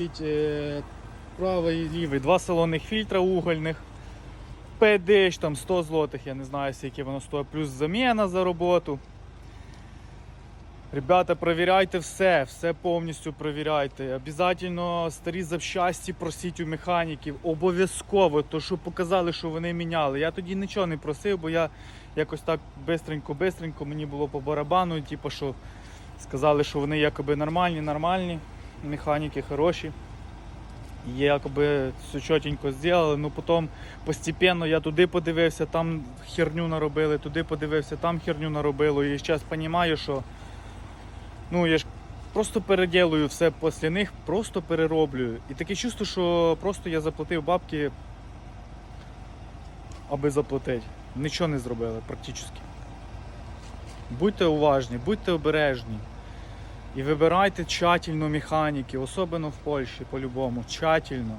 Е, Правий і лівий, два салонних фільтра угольних. ПДШ там 100 злотих, я не знаю, скільки воно стоїть, плюс заміна за роботу. Ребята, провіряйте все, все повністю провіряйте. Обязательно старі запчасті просіть у механіків. Обов'язково, то що показали, що вони міняли. Я тоді нічого не просив, бо я якось так бистренько-бистренько мені було по барабану, типу, що сказали, що вони якоби нормальні, нормальні, механіки хороші. Є якоби все чотенько зробили, ну потім постепенно я туди подивився, там херню наробили, туди подивився, там херню наробили. І зараз розумію, що ну я ж просто переділую все після них, просто перероблюю. І таке чувство, що просто я заплатив бабки, аби заплатити. Нічого не зробили практично. Будьте уважні, будьте обережні. І вибирайте тщательно механіки, особливо в Польщі по-любому. Тщательно.